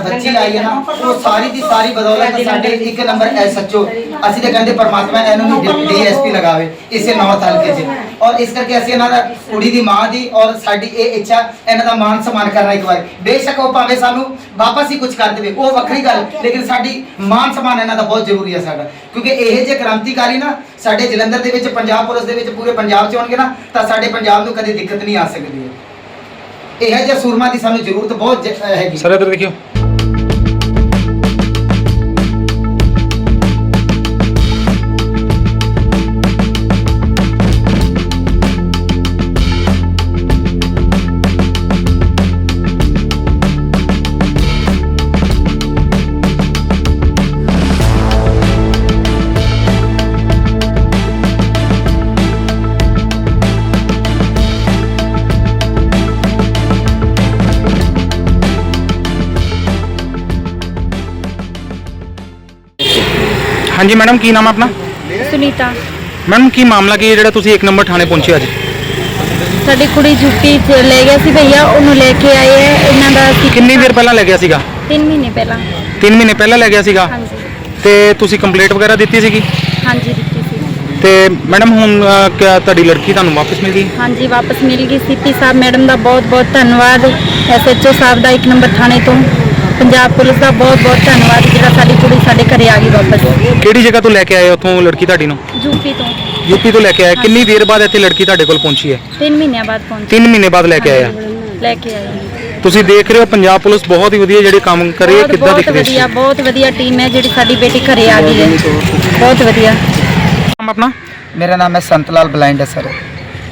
ਬੱਚੀ ਆਈ ਹੈ ਨਾ ਉਹ ਸਾਰੀ ਦੀ ਸਾਰੀ ਬਦੌਲਤ ਸਾਡੇ ਇੱਕ ਨੰਬਰ ਐਸਐਚਓ ਅਸੀਂ ਤਾਂ ਕਹਿੰਦੇ ਪਰਮਾਤਮਾ ਇਹਨੂੰ ਡੀਐਸਪੀ ਲਗਾਵੇ ਇਸੇ ਨੌਰਥ ਹਲਕੇ 'ਚ ਔਰ ਇਸ ਕਰਕੇ ਅਸੀਂ ਇਹਨਾਂ ਦਾ ਕੁੜੀ ਦੀ ਮਾਂ ਦੀ ਔਰ ਸਾਡੀ ਇਹ ਇੱਛਾ ਇਹਨਾਂ ਦਾ ਮਾਨ ਸਨਮਾਨ ਕਰਨਾ ਇੱਕ ਵਾਰ। ਬੇਸ਼ੱਕ ਉਹ ਭਾਵੇਂ ਸਾਨੂੰ ਵਾਪਸ ਹੀ ਕੁਝ ਕਰ ਦੇਵੇ ਉਹ ਵੱਖਰੀ ਗੱਲ ਲੇਕਿਨ ਸਾਡੀ ਮਾਨ ਸਨਮਾਨ ਇਹਨਾਂ ਦਾ ਬਹੁਤ ਜ਼ਰੂਰੀ ਹੈ ਸਾਡਾ। ਕਿਉਂਕਿ ਇਹ ਜੇ ਕ੍ਰਾਂਤੀਕਾਰੀ ਨਾ ਸਾਡੇ ਜਲੰਧਰ ਦੇ ਵਿੱਚ ਪੰਜਾਬ ਪੁਲਿਸ ਦੇ ਵਿੱਚ ਪੂਰੇ ਪੰਜਾਬ 'ਚ ਹੋਣਗੇ ਨਾ ਤਾਂ ਸਾਡੇ ਪੰਜਾਬ ਨੂੰ ਕਦੇ ਦਿੱਕਤ ਨਹੀਂ ਆ ਸਕਦੀ। ਹੈ ਇਹ ਜਿਹਾ ਸੂਰਮਾ ਦੀ ਸਾਨੂੰ ਜ਼ਰੂਰਤ ਬਹੁਤ ਜ- ਹੈਗੀ। ਸਰ ਇੱਧਰ ਦੇਖਿਓ। ਹਾਂਜੀ ਮੈਡਮ ਕੀ ਨਾਮ ਆਪਣਾ? ਸੁਨੀਤਾ। ਮੈਡਮ ਕੀ ਮਾਮਲਾ ਕੀ ਹੈ ਜਿਹੜਾ ਤੁਸੀਂ ਇੱਕ ਨੰਬਰ ਥਾਣੇ ਪਹੁੰਚੇ ਅੱਜ? ਸਾਡੀ ਕੁੜੀ ਚ ਲੈ ਗਿਆ ਸੀ ਭਈਆ ਉਹਨੂੰ ਲੈ ਕੇ ਆਏ ਹੈ ਇਹਨਾਂ ਦਾ ਕਿੰਨੀ ਦੇਰ ਪਹਿਲਾਂ ਲੈ ਗਿਆ ਸੀਗਾ? 3 ਮਹੀਨੇ ਪਹਿਲਾਂ। 3 ਮਹੀਨੇ ਪਹਿਲਾਂ ਲੈ ਗਿਆ ਸੀਗਾ? ਹਾਂਜੀ। ਤੇ ਤੁਸੀਂ ਕੰਪਲੇਂਟ ਵਗੈਰਾ ਦਿੱਤੀ ਸੀਗੀ? ਹਾਂਜੀ ਦਿੱਤੀ ਸੀ। ਤੇ ਮੈਡਮ ਹੁਣ ਅਹ, ਕਿਆ ਤੁਹਾਡੀ ਲੜਕੀ ਤੁਹਾਨੂੰ ਵਾਪਸ ਮਿਲ ਗਈ? ਹਾਂਜੀ ਵਾਪਸ ਮਿਲ ਗਈ ਸੀਪੀ ਸਾਹਿਬ ਮੈਡਮ ਦਾ ਬਹੁਤ ਬਹੁਤ ਧੰਨਵਾਦ ਐਸਐਚਓ ਸਾਹਿਬ ਦਾ ਇੱਕ ਨੰਬਰ ਥਾਣੇ ਤੋਂ। ਪੰਜਾਬ ਪੁਲਿਸ ਦਾ ਬਹੁਤ ਬਹੁਤ ਧੰਨਵਾਦ ਜਿਹੜਾ ਸਾਡੀ ਕੁੜੀ ਸਾਡੇ ਘਰੇ ਆ ਗਈ ਵਾਪਸ। ਕਿਹੜੀ ਜਗ੍ਹਾ ਤੋਂ ਲੈ ਕੇ ਆਏ ਉੱਥੋਂ ਲੜਕੀ ਤੁਹਾਡੀ ਨੂੰ? ਯੂਪੀ ਤੋਂ। ਯੂਪੀ ਤੋਂ ਲੈ ਕੇ ਆਏ। ਕਿੰਨੀ ਦੇਰ ਬਾਅਦ ਇੱਥੇ ਲੜਕੀ ਤੁਹਾਡੇ ਕੋਲ ਪਹੁੰਚੀ ਹੈ? 3 ਮਹੀਨਿਆਂ ਬਾਅਦ ਪਹੁੰਚੀ। 3 ਮਹੀਨੇ ਬਾਅਦ ਲੈ ਕੇ ਆਏ ਆ? ਲੈ ਕੇ ਆਏ ਤੁਸੀਂ ਦੇਖ ਰਹੇ ਹੋ ਪੰਜਾਬ ਪੁਲਿਸ ਬਹੁਤ ਹੀ ਵਧੀਆ ਜਿਹੜੇ ਕੰਮ ਕਰ ਰਹੀ ਹੈ। ਕਿੱਦਾਂ ਬਹੁਤ ਦਿਖ ਰਹੀ ਵਧੀਆ ਹੈ ਬਹੁਤ ਵਧੀਆ ਟੀਮ ਹੈ ਜਿਹੜੀ ਸਾਡੀ ਬੇਟੀ ਘਰੇ ਆ ਗਈ ਹੈ। ਬਹੁਤ ਵਧੀਆ। ਨਾਮ ਆਪਣਾ? ਮੇਰਾ ਨਾਮ ਹੈ ਸੰਤਲਾਲ ਬਲਾਈਂਡ ਹੈ ਸਰ।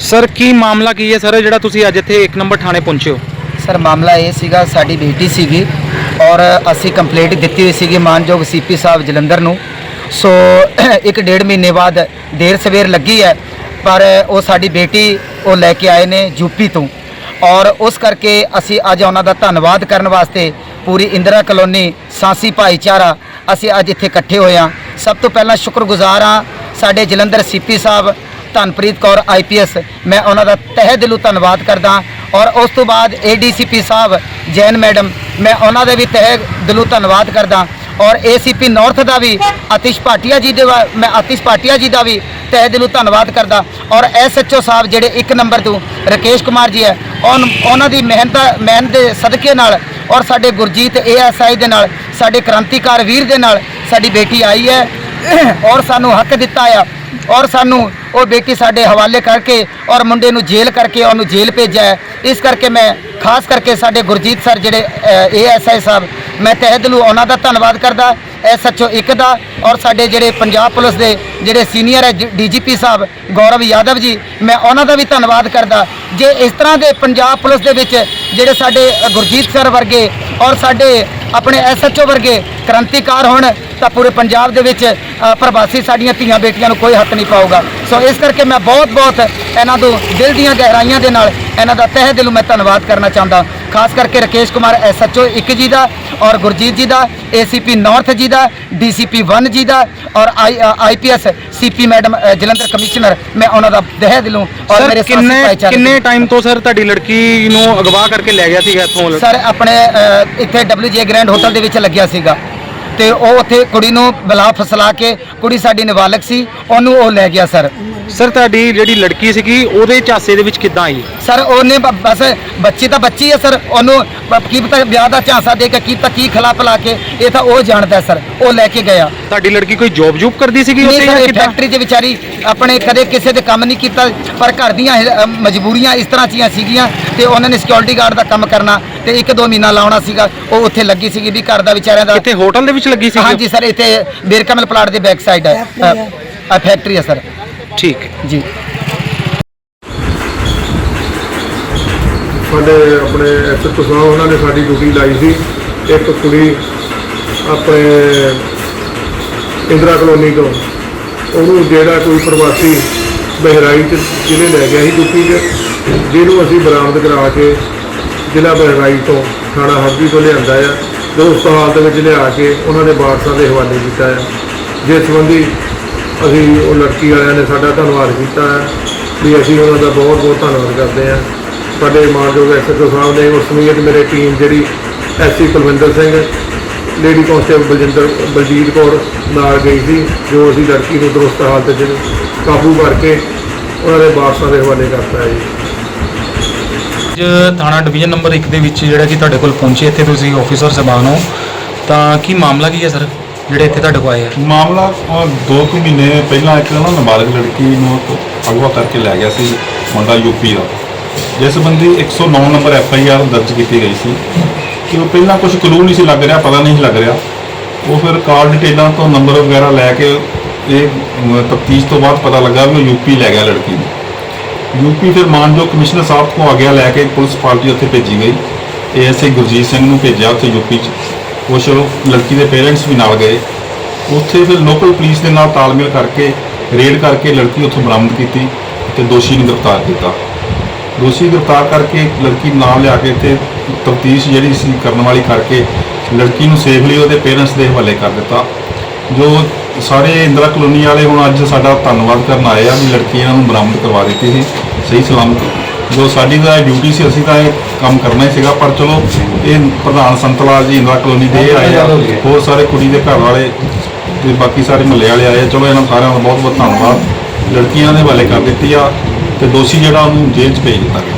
ਸਰ ਕੀ ਮਾਮਲਾ ਕੀ ਹੈ ਸਰ ਜਿਹੜਾ ਤੁਸੀਂ ਅੱਜ ਇੱਥੇ ਇੱਕ ਨੰਬਰ ਥਾਣੇ ਪਹੁੰਚੇ ਹੋ? ਸਰ ਮਾਮਲਾ ਇਹ ਸੀਗਾ ਸਾਡੀ ਬੇਟੀ ਸੀਗੀ। ਔਰ ਅਸੀਂ ਕੰਪਲੇਂਟ ਦਿੱਤੀ ਹੋਈ ਸੀਗੀ ਮਾਨਯੋਗ ਸੀਪੀ ਸਾਹਿਬ ਜਲੰਧਰ ਨੂੰ। ਸੋ, ਇੱਕ ਡੇਢ ਮਹੀਨੇ ਬਾਅਦ ਦੇਰ ਸਵੇਰ ਲੱਗੀ ਹੈ, ਪਰ ਉਹ ਸਾਡੀ ਬੇਟੀ ਉਹ ਲੈ ਕੇ ਆਏ ਨੇ ਯੂਪੀ ਤੋਂ। ਔਰ ਉਸ ਕਰਕੇ ਅਸੀਂ ਅੱਜ ਉਹਨਾਂ ਦਾ ਧੰਨਵਾਦ ਕਰਨ ਵਾਸਤੇ ਪੂਰੀ ਇੰਦਰਾ ਕਲੋਨੀ, ਸਾਂਸੀ ਭਾਈਚਾਰਾ ਅਸੀਂ ਅੱਜ ਇੱਥੇ ਇਕੱਠੇ ਹੋਏ ਹਾਂ। ਸਭ ਤੋਂ ਪਹਿਲਾਂ ਸ਼ੁਕਰਗੁਜ਼ਾਰ ਹਾਂ ਸਾਡੇ ਜਲੰਧਰ ਸੀਪੀ ਸਾਹਿਬ, ਧਨਪ੍ਰੀਤ ਕੌਰ ਆਈਪੀਐਸ ਮੈਂ ਉਹਨਾਂ ਦਾ ਤਹਿ ਦਿਲੋਂ ਧੰਨਵਾਦ ਕਰਦਾ ਔਰ ਉਸ ਤੋਂ ਬਾਅਦ ਏਡੀਸੀਪੀ ਸਾਹਿਬ, ਜੈਨ ਮੈਡਮ ਮੈਂ ਉਹਨਾਂ ਦੇ ਵੀ ਤਹਿ ਦਿਲੋਂ ਧੰਨਵਾਦ ਕਰਦਾ ਔਰ ਏਸੀਪੀ ਨਾਰਥ ਦਾ ਵੀ, ਆਤਿਸ਼ ਭਾਟੀਆ ਜੀ ਦੇ ਵਾ- ਮੈਂ ਆਤਿਸ਼ ਭਾਟੀਆ ਜੀ ਦਾ ਵੀ ਤਹਿ ਦਿਲੋਂ ਧੰਨਵਾਦ ਕਰਦਾ ਔਰ ਐਸਐਚਓ ਸਾਹਿਬ ਜਿਹੜੇ ਇੱਕ ਨੰਬਰ ਤੋਂ ਰਕੇਸ਼ ਕੁਮਾਰ ਜੀ ਹੈ ਉਨ- ਉਹਨਾਂ ਦੀ ਮਿਹਨਤ ਮਿਹਨਤ ਦੇ ਸਦਕੇ ਨਾਲ ਔਰ ਸਾਡੇ ਗੁਰਜੀਤ ਏਐਸਆਈ ਦੇ ਨਾਲ, ਸਾਡੇ ਕ੍ਰਾਂਤੀਕਾਰ ਵੀਰ ਦੇ ਨਾਲ ਸਾਡੀ ਬੇਟੀ ਆਈ ਹੈ ਔਰ ਸਾਨੂੰ ਹੱਕ ਦਿੱਤਾ ਆ ਔਰ ਸਾਨੂੰ ਉਹ ਬੇਟੀ ਸਾਡੇ ਹਵਾਲੇ ਕਰਕੇ ਔਰ ਮੁੰਡੇ ਨੂੰ ਜੇਲ੍ਹ ਕਰਕੇ ਉਹਨੂੰ ਜੇਲ੍ਹ ਭੇਜਿਆ ਇਸ ਕਰਕੇ ਮੈਂ ਖਾਸ ਕਰਕੇ ਸਾਡੇ ਗੁਰਜੀਤ ਸਰ ਜਿਹੜੇ ਏਐਸਆਈ ਸਾਹਿਬ, ਮੈਂ ਤਹਿ ਦਿਲੋਂ ਉਹਨਾਂ ਦਾ ਧੰਨਵਾਦ ਕਰਦਾ ਐਸਐਚਓ ਇੱਕ ਦਾ, ਔਰ ਸਾਡੇ ਜਿਹੜੇ ਪੰਜਾਬ ਪੁਲਿਸ ਦੇ ਜਿਹੜੇ ਸੀਨੀਅਰ ਹੈ ਡੀਜੀਪੀ ਸਾਹਿਬ, ਗੌਰਵ ਯਾਦਵ ਜੀ, ਮੈਂ ਉਹਨਾਂ ਦਾ ਵੀ ਧੰਨਵਾਦ ਕਰਦਾ। ਜੇ ਇਸ ਤਰ੍ਹਾਂ ਦੇ ਪੰਜਾਬ ਪੁਲਿਸ ਦੇ ਵਿੱਚ ਜਿਹੜੇ ਸਾਡੇ ਗੁਰਜੀਤ ਸਰ ਵਰਗੇ ਔਰ ਸਾਡੇ ਆਪਣੇ ਐਸਐਚਓ ਵਰਗੇ ਕ੍ਰਾਂਤੀਕਾਰ ਹੋਣ, ਤਾਂ ਪੂਰੇ ਪੰਜਾਬ ਦੇ ਵਿੱਚ ਪ੍ਰਵਾਸੀ ਸਾਡੀਆਂ ਧੀਆਂ ਬੇਟੀਆਂ ਨੂੰ ਕੋਈ ਹੱਕ ਨਹੀਂ ਪਾਊਗਾ। ਸੋ ਇਸ ਕਰਕੇ ਮੈਂ ਬਹੁਤ ਬਹੁਤ ਇਹਨਾਂ ਤੋਂ ਦਿਲ ਦੀਆਂ ਗਹਿਰਾਈਆਂ ਦੇ ਨਾਲ, ਇਹਨਾਂ ਦਾ ਤਹਿ ਦਿਲੋਂ ਮੈਂ ਧੰਨਵਾਦ ਕਰਨਾ ਚਾਹੁੰਦਾ। ਖਾਸ ਕਰਕੇ ਰਕੇਸ਼ ਕੁਮਾਰ ਐਸਐਚਓ ਇੱਕ ਜੀ ਦਾ ਔਰ ਗੁਰਜੀਤ ਜੀ ਦਾ ਏਸੀਪੀ ਨਾਰਥ ਜੀ ਦਾ ਡੀਸੀਪੀ 1 ਜੀ ਦਾ ਔਰ IPS CP madam Jalandhar commissioner ਮੈਂ ਉਹਨਾਂ ਦਾ ਤਹਿ ਦਿਲੋਂ ਔਰ ਮੇਰੇ ਕਿੰਨੇ ਕਿੰਨੇ ਟਾਈਮ ਤੋਂ ਸਰ ਤੁਹਾਡੀ ਲੜਕੀ ਨੂੰ ਅਗਵਾ ਕਰਕੇ ਲੈ ਗਿਆ ਸੀਗਾ ਇੱਥੋਂ? ਸਰ ਆਪਣੇ ਇੱਥੇ ਡਬਲਯੂਜੇ ਗ੍ਰੈਂਡ ਹੋਟਲ ਦੇ ਵਿੱਚ ਲੱਗਿਆ ਸੀਗਾ। ਤੇ ਉਹ ਉੱਥੇ ਕੁੜੀ ਨੂੰ ਬਲਾ ਫਸਲਾ ਕੇ ਕੁੜੀ ਸਾਡੀ ਨਾਬਾਲਗ ਸੀ ਉਹਨੂੰ ਉਹ ਲੈ ਗਿਆ ਸਰ। ਸਰ ਤੁਹਾਡੀ ਜਿਹੜੀ ਲੜਕੀ ਸੀਗੀ ਉਹਦੇ ਝਾਂਸੇ ਦੇ ਵਿੱਚ ਕਿੱਦਾਂ ਆਈ? ਸਰ ਉਹਨੇ ਬ- ਬਸ ਬੱਚੀ ਤਾਂ ਬੱਚੀ ਹੈ ਸਰ ਉਹਨੂੰ ਬ- ਕੀ ਪਤਾ ਵਿਆਹ ਦਾ ਝਾਂਸਾ ਦੇ ਕੇ ਕੀ ਪਤਾ ਕੀ ਖਿਲਾ ਪਿਲਾ ਕੇ ਇਹ ਤਾਂ ਉਹ ਜਾਣਦਾ ਸਰ ਉਹ ਲੈ ਕੇ ਗਿਆ। ਤੁਹਾਡੀ ਲੜਕੀ ਕੋਈ ਜੌਬ ਜੂਬ ਕਰਦੀ ਸੀਗੀ ਨਹੀਂ ਉੱਥੇ ਸਰ ਜਾਂ ਇਹ ਕਿੱਦਾਂ? ਫੈਕਟਰੀ 'ਚ ਵਿਚਾਰੀ ਆਪਣੇ ਕਦੇ ਕਿਸੇ ਦੇ ਕੰਮ ਨਹੀਂ ਕੀਤਾ ਪਰ ਘਰ ਦੀਆਂ ਇਹ, ਅ, ਮਜਬੂਰੀਆਂ ਇਸ ਤਰ੍ਹਾਂ ਦੀਆਂ ਸੀਗੀਆਂ ਤੇ ਉਹਨਾਂ ਨੇ ਸਿਕਿਉਰਿਟੀ ਗਾਰਡ ਦਾ ਕੰਮ ਕਰਨਾ ਤੇ ਇੱਕ ਦੋ ਮਹੀਨਾ ਲਾਉਣਾ ਸੀਗਾ ਉਹ ਉੱਥੇ ਲੱਗੀ ਸੀਗੀ ਵੀ ਘਰ ਦਾ ਵਿਚਾਰਿਆਂ ਦਾ ਕਿੱਥੇ ਹੋਟਲ ਦੇ ਵਿੱਚ ਲੱਗੀ ਸੀ ਹਾਂਜੀ ਸਰ ਇੱਥੇ ਬੇਰਕਮਲ ਪਲਾਟ ਦੇ ਬੈਕ ਸਾਈਡ ਹੈ। ਆ ਫੈਕਟਰੀ ਹੈ ਸਰ। ਠੀਕ। ਹੈ ਜੀ। ਸਾਡੇ ਆਪਣੇ ਐਸਐਚਓ ਸਾਹਿਬ ਉਹਨਾਂ ਨੇ ਸਾਡੀ ਡਿਊਟੀ ਲਾਈ ਸੀ। ਇੱਕ ਕੁੜੀ ਆਪਣੇ ਇੰਦਰਾ ਕਲੋਨੀ ਤੋਂ ਉਹਨੂੰ ਜਿਹੜਾ ਕੋਈ ਪ੍ਰਵਾਸੀ ਬਹਿਰਾਈਚ ਜਿਹਨੇ ਲੈ ਗਿਆ ਸੀ ਡਿਊਟੀ 'ਚ ਜਿਹਨੂੰ ਅਸੀਂ ਬਰਾਮਦ ਕਰਾ ਕੇ ਜ਼ਿਲ੍ਹਾ ਬਹਿਰਾਈਚ ਤੋਂ ਥਾਣਾ ਹਰਦੀ ਤੋਂ ਲਿਆਂਦਾ ਆ। ਦੋਸਤ ਹਾਲ ਦੇ ਵਿੱਚ ਲਿਆ ਕੇ ਉਹਨਾਂ ਦੇ ਵਾਰਸਾਂ ਦੇ ਹਵਾਲੇ ਕੀਤਾ ਹੈ ਜਿਸ ਸੰਬੰਧੀ ਅਸੀਂ ਉਹ ਲੜਕੀ ਵਾਲਿਆਂ ਨੇ ਸਾਡਾ ਧੰਨਵਾਦ ਕੀਤਾ ਹੈ ਵੀ ਅਸੀਂ ਉਹਨਾਂ ਦਾ ਬਹੁਤ ਬਹੁਤ ਧੰਨਵਾਦ ਕਰਦੇ ਹਾਂ ਸਾਡੇ ਮਾਨਯੋਗ ਐਸਐਚਓ ਸਾਹਿਬ ਨੇ ਉਸ ਸਮੇਤ ਮੇਰੇ ਟੀਮ ਜਿਹੜੀ SC Kulwinder Singh lady constable Baljinder, Baljeet Kaur ਨਾਲ ਗਈ ਸੀ, ਜੋ ਅਸੀਂ ਲੜਕੀ ਨੂੰ ਦਰੁਸਤ ਹਾਲਤ 'ਚ ਕਾਬੂ ਕਰਕੇ ਉਹਨਾਂ ਦੇ ਵਾਰਸਾਂ ਦੇ ਹਵਾਲੇ ਕਰਤਾ ਹੈ ਜੀ। ਅੱਜ ਥਾਣਾ ਡਿਵੀਜ਼ਨ ਨੰਬਰ 1 ਦੇ ਵਿੱਚ ਜਿਹੜਾ ਕਿ ਤੁਹਾਡੇ ਕੋਲ ਪਹੁੰਚੇ ਇੱਥੇ ਤੁਸੀਂ ਆਫੀਸਰ ਸਬਾਨ ਹੋ ਤਾਂ ਕੀ ਮਾਮਲਾ ਕੀ ਹੈ ਸਰ ਜਿਹੜੇ ਇੱਥੇ ਤੁਹਾਡੇ ਕੋਲ ਆਏ ਆ? ਮਾਮਲਾ ਅਹ, ਦੋ ਕੁ ਮਹੀਨੇ ਪਹਿਲਾਂ ਇੱਕ ਨਾ ਨਾਬਾਲਗ ਲੜਕੀ ਨੂੰ ਅਗਵਾ ਕਰਕੇ ਲੈ ਗਿਆ ਸੀ ਮੁੰਡਾ ਯੂਪੀ ਦਾ। ਜਿਸ ਸੰਬੰਧੀ 109 ਨੰਬਰ ਐਫ ਆਈ ਆਰ ਦਰਜ ਕੀਤੀ ਗਈ ਸੀ ਕਿ ਉਹ ਪਹਿਲਾਂ ਕੁਝ ਕਲੂ ਨਹੀਂ ਸੀ ਲੱਗ ਰਿਹਾ ਪਤਾ ਨਹੀਂ ਸੀ ਲੱਗ ਰਿਹਾ। ਉਹ ਫਿਰ ਕਾਲ ਡਿਟੇਲਾਂ ਤੋਂ ਨੰਬਰ ਵਗੈਰਾ ਲੈ ਕੇ ਇਹ ਤਫਤੀਸ਼ ਤੋਂ ਬਾਅਦ ਪਤਾ ਲੱਗਾ ਵੀ ਉਹ ਯੂਪੀ ਲੈ ਗਿਆ ਲੜਕੀ ਨੂੰ। ਯੂਪੀ ਫਿਰ ਮਾਨਯੋਗ ਕਮਿਸ਼ਨਰ ਸਾਹਿਬ ਤੋਂ ਆਗਿਆ ਲੈ ਕੇ ਪੁਲਿਸ ਪਾਰਟੀ ਉੱਥੇ ਭੇਜੀ ਗਈ। ਏਐਸਆਈ ਗੁਰਜੀਤ ਸਿੰਘ ਨੂੰ ਭੇਜਿਆ ਉੱਥੇ ਯੂਪੀ 'ਚ। ਕੁਛ ਲੜਕੀ ਦੇ ਪੇਰੈਂਟਸ ਵੀ ਨਾਲ ਗਏ। ਉੱਥੇ ਫਿਰ ਲੋਕਲ ਪੁਲਿਸ ਦੇ ਨਾਲ ਤਾਲਮੇਲ ਕਰਕੇ, ਰੇਡ ਕਰਕੇ ਲੜਕੀ ਉੱਥੋਂ ਬਰਾਮਦ ਕੀਤੀ ਤੇ ਦੋਸ਼ੀ ਨੂੰ ਗ੍ਰਿਫਤਾਰ ਕੀਤਾ। ਦੋਸ਼ੀ ਗ੍ਰਿਫਤਾਰ ਕਰਕੇ ਲੜਕੀ ਨਾਲ ਲਿਆ ਕੇ ਤੇ ਤਫਤੀਸ਼ ਜਿਹੜੀ ਸੀ ਕਰਨ ਵਾਲੀ ਕਰਕੇ ਲੜਕੀ ਨੂੰ ਸੇਫਲੀ ਉਹਦੇ ਪੇਰੈਂਟਸ ਦੇ ਹਵਾਲੇ ਕਰ ਦਿੱਤਾ। ਜੋ ਸਾਰੇ ਇੰਦਰਾ ਕਲੋਨੀ ਵਾਲੇ ਹੁਣ ਅੱਜ ਸਾਡਾ ਧੰਨਵਾਦ ਕਰਨ ਆਏ ਆ ਵੀ ਲੜਕੀ ਇਹਨਾਂ ਨੂੰ ਬਰਾਮਦ ਕਰਵਾ ਦਿੱਤੀ ਸੀ ਸਹੀ ਸਲਾਮਤ। ਜੋ ਸਾਡੀ ਦਾ ਡਿਊਟੀ ਸੀ ਅਸੀਂ ਤਾਂ ਇਹ ਕੰਮ ਕਰਨਾ ਹੀ ਸੀਗਾ ਪਰ ਚਲੋ ਇਹ ਪ੍ਰਧਾਨ ਸੰਤਲਾਲ ਜੀ ਇੰਦਰਾ ਕਲੋਨੀ ਦੇ ਇਹ ਆਏ ਆ ਹੋਰ ਸਾਰੇ ਕੁੜੀ ਦੇ ਘਰ ਵਾਲੇ ਤੇ ਬਾਕੀ ਸਾਰੇ ਮਹੱਲੇ ਵਾਲੇ ਆਏ ਆ। ਚਲੋ ਇਹਨਾਂ ਸਾਰਿਆਂ ਦਾ ਬਹੁਤ ਬਹੁਤ ਧੰਨਵਾਦ। ਲੜਕੀਆਂ ਦੇ ਹਵਾਲੇ ਕਰ ਦਿੱਤੀ ਆ ਤੇ ਦੋਸ਼ੀ ਜਿਹੜਾ ਉਹਨੂੰ ਜੇਲ੍ਹ 'ਚ ਭੇਜ ਦਿੱਤਾ ਗਿਆ।